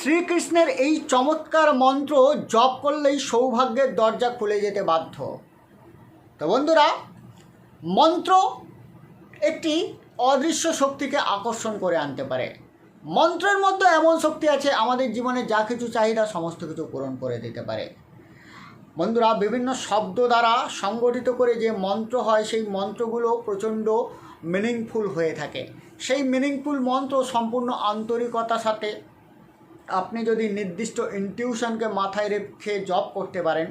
শ্রীকৃষ্ণের এই চমৎকার মন্ত্র জপ করলেই সৌভাগ্যের দরজা খুলে যেতে বাধ্য। তো বন্ধুরা, মন্ত্র একটি অদৃশ্য শক্তিকে আকর্ষণ করে আনতে পারে। মন্ত্রের মধ্যে এমন শক্তি আছে, আমাদের জীবনে যা কিছু চাহিদা সমস্ত কিছু পূরণ করে দিতে পারে। বন্ধুরা, বিভিন্ন শব্দ দ্বারা সংগঠিত করে যে মন্ত্র হয়, সেই মন্ত্রগুলো প্রচণ্ড মিনিংফুল হয়ে থাকে। সেই মিনিংফুল মন্ত্র সম্পূর্ণ আন্তরিকতার সাথে আপনি যদি নির্দিষ্ট ইনটিউশনকে মাথায় রেখে জব করতে পারেন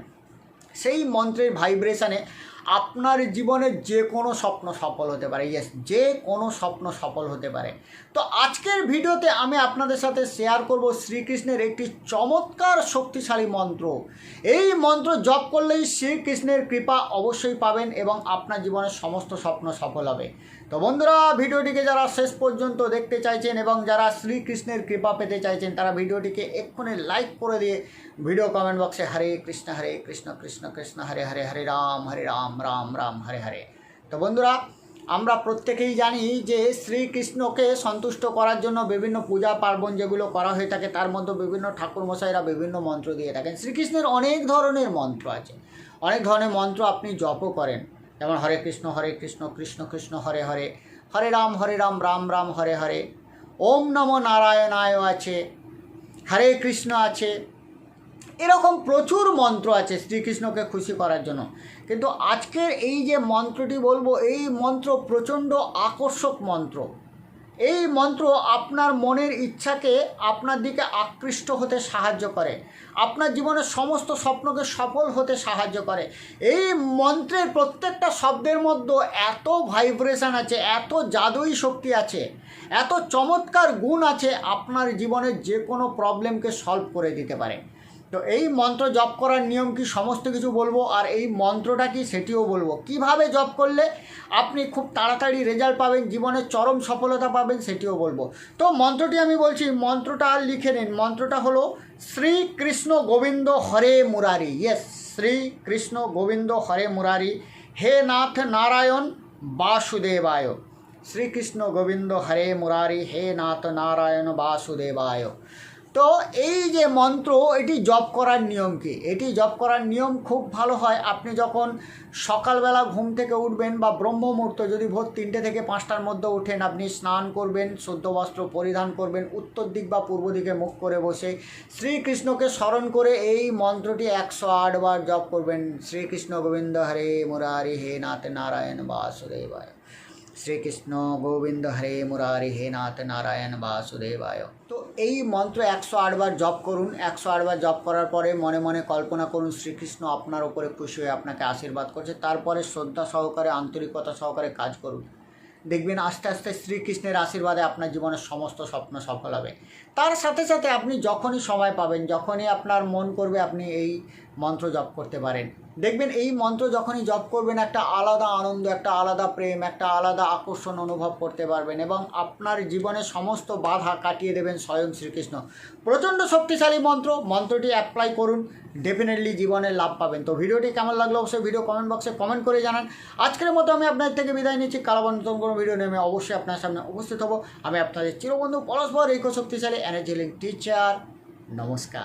সেই মন্ত্রের ভাইব্রেশনে আপনার জীবনের যে কোনো স্বপ্ন সফল হতে পারে ইয়েস যে কোনো স্বপ্ন সফল হতে পারে। তো আজকের ভিডিওতে আমি আপনাদের সাথে শেয়ার করব শ্রীকৃষ্ণের একটি চমৎকার শক্তিশালী মন্ত্র। এই মন্ত্র জপ করলেই শ্রীকৃষ্ণের কৃপা অবশ্যই পাবেন এবং আপনার জীবনের সমস্ত স্বপ্ন সফল হবে। তো বন্ধুরা, ভিডিওটিকে যারা শেষ পর্যন্ত দেখতে চাইছেন এবং যারা শ্রীকৃষ্ণের কৃপা পেতে চাইছেন, তারা ভিডিওটিকে এক্ষুনি লাইক করে দিয়ে ভিডিও কমেন্ট বক্সে হরে কৃষ্ণ হরে কৃষ্ণ কৃষ্ণ কৃষ্ণ, হরে হরে হরে রাম হরে রাম রাম রাম হরে হরে। তো বন্ধুরা, আমরা প্রত্যেকেই জানি যে শ্রীকৃষ্ণকে সন্তুষ্ট করার জন্য বিভিন্ন পূজা পার্বণ যেগুলো করা হয়ে থাকে, তার মধ্যে বিভিন্ন ঠাকুরমশাইরা বিভিন্ন মন্ত্র দিয়ে থাকেন। শ্রীকৃষ্ণের অনেক ধরনের মন্ত্র আছে। অনেক ধরনের মন্ত্র আপনি জপও করেন। যেমন হরে কৃষ্ণ হরে কৃষ্ণ কৃষ্ণ কৃষ্ণ, হরে হরে। হরে রাম হরে রাম রাম রাম, হরে হরে। ওম নমো নারায়ণায় আছে। হরে কৃষ্ণ আছে। এরকম প্রচুর মন্ত্র আছে শ্রীকৃষ্ণকে খুশি করার জন্য। কিন্তু আজকের এই যে মন্ত্রটি বলব, এই মন্ত্র প্রচণ্ড আকর্ষক মন্ত্র। এই মন্ত্র আপনার মনের ইচ্ছাকে আপনার দিকে আকৃষ্ট হতে সাহায্য করে। আপনার জীবনের সমস্ত স্বপ্নকে সফল হতে সাহায্য করে। এই মন্ত্রের প্রত্যেকটা শব্দের মধ্যে এত ভাইব্রেশন আছে, এত জাদুই শক্তি আছে, এত চমৎকার গুণ আছে, আপনার জীবনের যে কোনো প্রবলেমকে সলভ করে দিতে পারে। তো এই মন্ত্র জপ করার নিয়ম কি সমস্ত কিছু বলব? আর এই মন্ত্রটা কি সেটিও বলব। কীভাবে জপ করলে আপনি খুব তাড়াতাড়ি রেজাল্ট পাবেন, জীবনে চরম সফলতা পাবেন সেটিও বলব। তো মন্ত্রটি আমি বলছি, মন্ত্রটা আর লিখে নিন। মন্ত্রটা হলো শ্রীকৃষ্ণ গোবিন্দ হরে মুরারি। ইয়েস শ্রীকৃষ্ণ গোবিন্দ হরে মুরারি। হে নাথ নারায়ণ বাসুদেবায়। শ্রীকৃষ্ণ গোবিন্দ হরে মুরারি। হে নাথ নারায়ণ বাসুদেবায়। তো এই যে মন্ত্র, এটি জপ করার নিয়ম কি? এটি জপ করার নিয়ম খুব ভালো হয়। আপনি যখন সকালবেলা ঘুম থেকে উঠবেন বা ব্রহ্ম মুহূর্ত যদি ভোর তিনটে থেকে পাঁচটার মধ্যে উঠেন আপনি স্নান করবেন, শুদ্ধ বস্ত্র পরিধান করবেন, উত্তর দিক বা পূর্ব দিকে মুখ করে বসে শ্রীকৃষ্ণকে স্মরণ করে এই মন্ত্রটি একশো আটবার জপ করবেন। শ্রীকৃষ্ণ গোবিন্দ হরে মুরারি, হে নাথ নারায়ণ বাসুদেবায়। শ্রীকৃষ্ণ গোবিন্দ হরে মুরারি, হে নাথ নারায়ণ বাসুদেবায়। তো এই মন্ত্র একশো আটবার জপ করুন। একশো আটবার জপ করার পরে মনে মনে কল্পনা করুন, শ্রীকৃষ্ণ আপনার ওপরে খুশি হয়ে আপনাকে আশীর্বাদ করছে। তারপরে শ্রদ্ধা সহকারে, আন্তরিকতা সহকারে কাজ করুন। দেখবেন আস্তে আস্তে শ্রীকৃষ্ণের আশীর্বাদে আপনার জীবনের সমস্ত স্বপ্ন সফল হবে। তার সাথে সাথে আপনি যখনই সময় পাবেন, যখনই আপনার মন করবে, আপনি এই মন্ত্র জপ করতে পারেন। দেখবেন এই মন্ত্র যখনই জপ করবেন, একটা আলাদা আনন্দ, একটা আলাদা প্রেম, একটা আলাদা আকর্ষণ অনুভব করতে পারবেন এবং আপনার জীবনের সমস্ত বাধা কাটিয়ে দেবেন স্বয়ং শ্রীকৃষ্ণ। প্রচণ্ড শক্তিশালী মন্ত্র, মন্ত্রটি অ্যাপ্লাই করুন। ডেফিনেটলি জীবনে লাভ পাবেন। তো ভিডিওটি কেমন লাগল অবশ্যই ভিডিও কমেন্ট বক্সে কমেন্ট করে জানান। আজকের মতো আমি আপনার থেকে বিদায় নিচ্ছি। কালাবন্তন কোনো ভিডিও নিয়ে আমি অবশ্যই আপনার সামনে উপস্থিত হব। আমি আপনাদের চিরবন্ধু পরস্পর এই শক্তিশালী এনার্জি লিঙ্ক টিচার নমস্কার।